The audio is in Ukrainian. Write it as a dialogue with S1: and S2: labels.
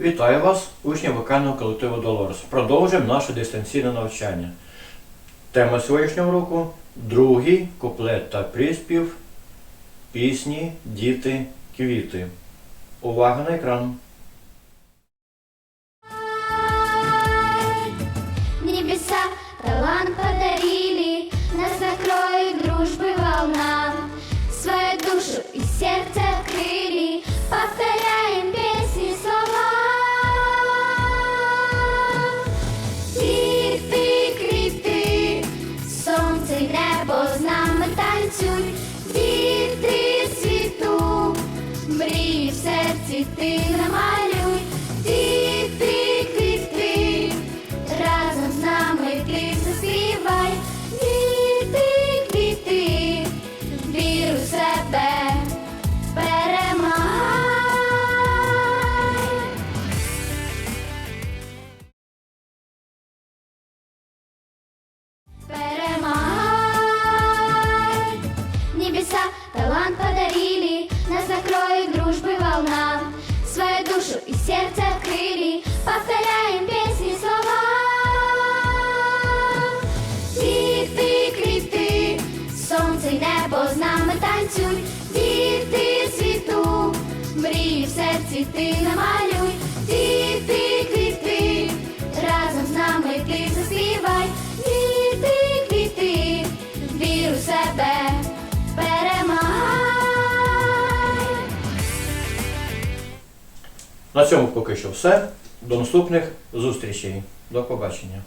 S1: Вітаю вас, учні вокального колективу Долорес. Продовжуємо наше дистанційне навчання. Тема сьогоднішнього року другий куплет та приспів пісні Діти квіти. Увага на екран.
S2: Серці ти намалюй, діти, квіти, разом з нами ти заспівай, діти, квіти, віру в себе, перемагай. Перемагай! Небеса талант подарили, нас накроет танцюй, діти світу, мрії в серці ти намалюй, діти, квіти, разом з нами ти заспівай, діти, квіти, віру в себе, перемагай.
S1: На цьому поки що все. До наступних зустрічей. До побачення.